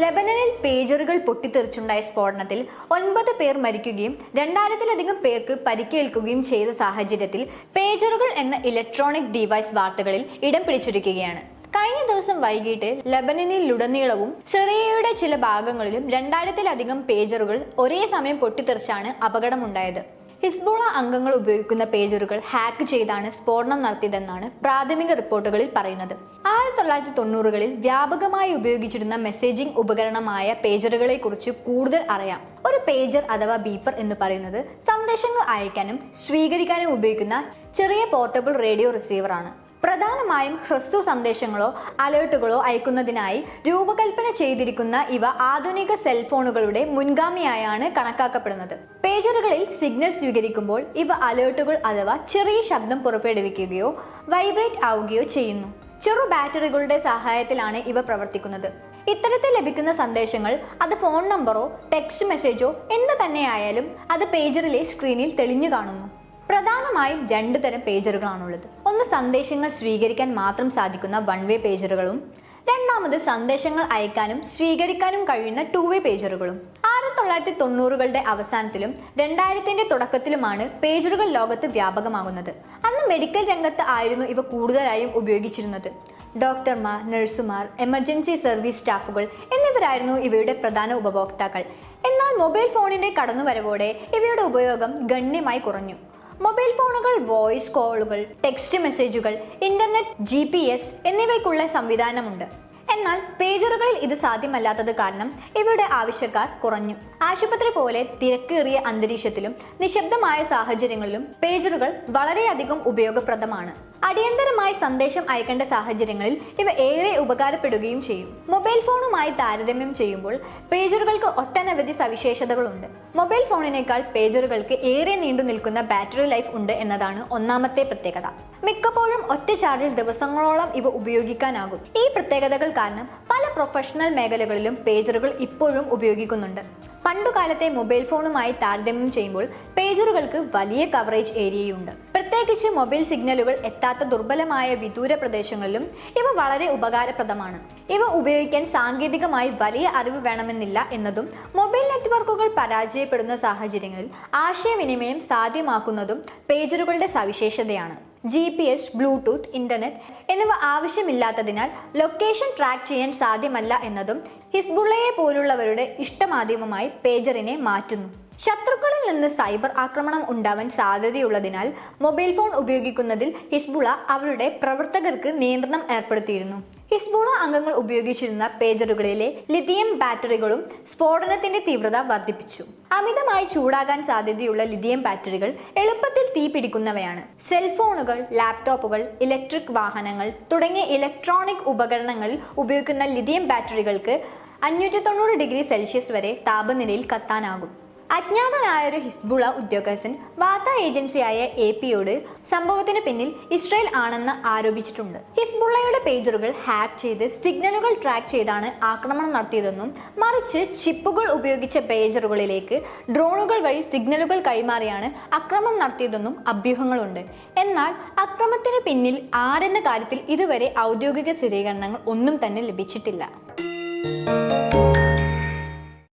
ലെബനനിൽ പേജറുകൾ പൊട്ടിത്തെറിച്ചുണ്ടായ സ്ഫോടനത്തിൽ ഒൻപത് പേർ മരിക്കുകയും രണ്ടായിരത്തിലധികം പേർക്ക് പരിക്കേൽക്കുകയും ചെയ്ത സാഹചര്യത്തിൽ പേജറുകൾ എന്ന ഇലക്ട്രോണിക് ഡിവൈസ് വാർത്തകളിൽ ഇടം പിടിച്ചിരിക്കുകയാണ്. കഴിഞ്ഞ ദിവസം വൈകിട്ട് ലബനനിലുടനീളവും സിറിയയുടെ ചില ഭാഗങ്ങളിലും രണ്ടായിരത്തിലധികം പേജറുകൾ ഒരേ സമയം പൊട്ടിത്തെറിച്ചാണ് അപകടമുണ്ടായത്. ഹിസ്ബോള അംഗങ്ങൾ ഉപയോഗിക്കുന്ന പേജറുകൾ ഹാക്ക് ചെയ്താണ് സ്ഫോടനം നടത്തിയതെന്നാണ് പ്രാഥമിക റിപ്പോർട്ടുകളിൽ പറയുന്നത്. ആയിരത്തി തൊള്ളായിരത്തി തൊണ്ണൂറുകളിൽ വ്യാപകമായി ഉപയോഗിച്ചിരുന്ന മെസ്സേജിംഗ് ഉപകരണമായ പേജറുകളെ കുറിച്ച് കൂടുതൽ അറിയാം. ഒരു പേജർ അഥവാ ബീപ്പർ എന്ന് പറയുന്നത് സന്ദേശങ്ങൾ അയക്കാനും സ്വീകരിക്കാനും ഉപയോഗിക്കുന്ന ചെറിയ പോർട്ടബിൾ റേഡിയോ റിസീവറാണ്. പ്രധാനമായും ഹ്രസ്വ സന്ദേശങ്ങളോ അലേർട്ടുകളോ അയക്കുന്നതിനായി രൂപകൽപ്പന ചെയ്തിരിക്കുന്ന ഇവ ആധുനിക സെൽഫോണുകളുടെ മുൻഗാമിയായാണ് കണക്കാക്കപ്പെടുന്നത്. പേജറുകളിൽ സിഗ്നൽ സ്വീകരിക്കുമ്പോൾ ഇവ അലേർട്ടുകൾ അഥവാ ചെറിയ ശബ്ദം പുറപ്പെടുവിക്കുകയോ വൈബ്രേറ്റ് ആവുകയോ ചെയ്യുന്നു. ചെറു ബാറ്ററികളുടെ സഹായത്തിലാണ് ഇവ പ്രവർത്തിക്കുന്നത്. ഇത്തരത്തിൽ ലഭിക്കുന്ന സന്ദേശങ്ങൾ അത് ഫോൺ നമ്പറോ ടെക്സ്റ്റ് മെസ്സേജോ എന്ത് തന്നെയായാലും അത് പേജറിലെ സ്ക്രീനിൽ തെളിഞ്ഞു കാണുന്നു. പ്രധാനമായും രണ്ടു തരം പേജറുകളാണുള്ളത് ഒന്ന് സന്ദേശങ്ങൾ സ്വീകരിക്കാൻ മാത്രം സാധിക്കുന്ന വൺ വേ പേജറുകളും രണ്ടാമത് സന്ദേശങ്ങൾ അയക്കാനും സ്വീകരിക്കാനും കഴിയുന്ന ടു വേ പേജറുകളും ആയിരത്തി തൊള്ളായിരത്തി തൊണ്ണൂറുകളുടെ അവസാനത്തിലും രണ്ടായിരത്തിന്റെ തുടക്കത്തിലുമാണ് പേജറുകൾ ലോകത്ത് വ്യാപകമാകുന്നത്. അന്ന് മെഡിക്കൽ രംഗത്ത് ആയിരുന്നു ഇവ കൂടുതലായും ഉപയോഗിച്ചിരുന്നത്. ഡോക്ടർമാർ നഴ്സുമാർ എമർജൻസി സർവീസ് സ്റ്റാഫുകൾ എന്നിവരായിരുന്നു ഇവയുടെ പ്രധാന ഉപഭോക്താക്കൾ. എന്നാൽ മൊബൈൽ ഫോണിന്റെ കടന്നുവരവോടെ ഇവയുടെ ഉപയോഗം ഗണ്യമായി കുറഞ്ഞു. മൊബൈൽ ഫോണുകൾ വോയിസ് കോളുകൾ ടെക്സ്റ്റ് മെസ്സേജുകൾ ഇന്റർനെറ്റ് ജി പി എസ് എന്നിവയ്ക്കുള്ള സംവിധാനമുണ്ട്. എന്നാൽ പേജറുകളിൽ ഇത് സാധ്യമല്ലാത്തത് കാരണം ഇവയുടെ ആവശ്യക്കാർ കുറഞ്ഞു. ആശുപത്രി പോലെ തിരക്കേറിയ അന്തരീക്ഷത്തിലും നിശബ്ദമായ സാഹചര്യങ്ങളിലും പേജറുകൾ വളരെയധികം ഉപയോഗപ്രദമാണ്. അടിയന്തരമായി സന്ദേശം അയക്കേണ്ട സാഹചര്യങ്ങളിൽ ഇവ ഏറെ ഉപകാരപ്പെടുകയും ചെയ്യും. മൊബൈൽ ഫോണുമായി താരതമ്യം ചെയ്യുമ്പോൾ പേജറുകൾക്ക് ഒട്ടനവധി സവിശേഷതകളുണ്ട്. മൊബൈൽ ഫോണിനേക്കാൾ പേജറുകൾക്ക് ഏറെ നീണ്ടു നിൽക്കുന്ന ബാറ്ററി ലൈഫ് ഉണ്ട് എന്നതാണ് ഒന്നാമത്തെ പ്രത്യേകത. മിക്കപ്പോഴും ഒറ്റ ചാർജിൽ ദിവസങ്ങളോളം ഇവ ഉപയോഗിക്കാനാകും. ഈ പ്രത്യേകതകൾ കാരണം പല പ്രൊഫഷണൽ മേഖലകളിലും പേജറുകൾ ഇപ്പോഴും ഉപയോഗിക്കുന്നുണ്ട്. പണ്ടുകാലത്തെ മൊബൈൽ ഫോണുമായി താരതമ്യം ചെയ്യുമ്പോൾ പേജറുകൾക്ക് വലിയ കവറേജ് ഏരിയയുണ്ട്. പ്രത്യേകിച്ച് മൊബൈൽ സിഗ്നലുകൾ എത്താത്ത ദുർബലമായ വിദൂര പ്രദേശങ്ങളിലും ഇവ വളരെ ഉപകാരപ്രദമാണ്. ഇവ ഉപയോഗിക്കാൻ സാങ്കേതികമായി വലിയ അറിവ് വേണമെന്നില്ല എന്നതും മൊബൈൽ നെറ്റ്വർക്കുകൾ പരാജയപ്പെടുന്ന സാഹചര്യങ്ങളിൽ ആശയവിനിമയം സാധ്യമാക്കുന്നതും പേജറുകളുടെ സവിശേഷതയാണ്. G P S Bluetooth internet എന്നിവ ആവശ്യമില്ലാത്തതിനാൽ ലൊക്കേഷൻ ട്രാക്ക് ചെയ്യാൻ സാധ്യമല്ല എന്നതും ഹിസ്ബുള്ളയെ പോലുള്ളവരുടെ ഇഷ്ടമാധ്യമമായി പേജറിനെ മാറ്റുന്നു. ശത്രുക്കളിൽ നിന്ന് സൈബർ ആക്രമണം ഉണ്ടാവാൻ സാധ്യതയുള്ളതിനാൽ മൊബൈൽ ഫോൺ ഉപയോഗിക്കുന്നതിൽ ഹിസ്ബുള അവരുടെ പ്രവർത്തകർക്ക് നിയന്ത്രണം ഏർപ്പെടുത്തിയിരുന്നു. ഹിസ്ബുള അംഗങ്ങൾ ഉപയോഗിച്ചിരുന്ന പേജറുകളിലെ ലിഥിയം ബാറ്ററികളും സ്ഫോടനത്തിന്റെ തീവ്രത വർദ്ധിപ്പിച്ചു. അമിതമായി ചൂടാകാൻ സാധ്യതയുള്ള ലിഥിയം ബാറ്ററികൾ എളുപ്പത്തിൽ തീ പിടിക്കുന്നവയാണ്. സെൽഫോണുകൾ ലാപ്ടോപ്പുകൾ ഇലക്ട്രിക് വാഹനങ്ങൾ തുടങ്ങിയ ഇലക്ട്രോണിക് ഉപകരണങ്ങളിൽ ഉപയോഗിക്കുന്ന ലിഥിയം ബാറ്ററികൾക്ക് അഞ്ഞൂറ്റി തൊണ്ണൂറ് ഡിഗ്രി സെൽഷ്യസ് വരെ താപനിലയിൽ കത്താനാകും. അജ്ഞാതനായ ഒരു ഹിസ്ബുള ഉദ്യോഗസ്ഥൻ വാർത്താ ഏജൻസിയായ എ പിയോട് സംഭവത്തിന് പിന്നിൽ ഇസ്രയേൽ ആണെന്ന് ആരോപിച്ചിട്ടുണ്ട്. ഹിസ്ബുള്ളയുടെ പേജറുകൾ ഹാക്ക് ചെയ്ത് സിഗ്നലുകൾ ട്രാക്ക് ചെയ്താണ് ആക്രമണം നടത്തിയതെന്നും മറിച്ച് ചിപ്പുകൾ ഉപയോഗിച്ച പേജറുകളിലേക്ക് ഡ്രോണുകൾ വഴി സിഗ്നലുകൾ കൈമാറിയാണ് അക്രമം നടത്തിയതെന്നും അഭ്യൂഹങ്ങളുണ്ട്. എന്നാൽ അക്രമത്തിന് പിന്നിൽ ആരെന്ന കാര്യത്തിൽ ഇതുവരെ ഔദ്യോഗിക സ്ഥിരീകരണങ്ങൾ ഒന്നും തന്നെ ലഭിച്ചിട്ടില്ല.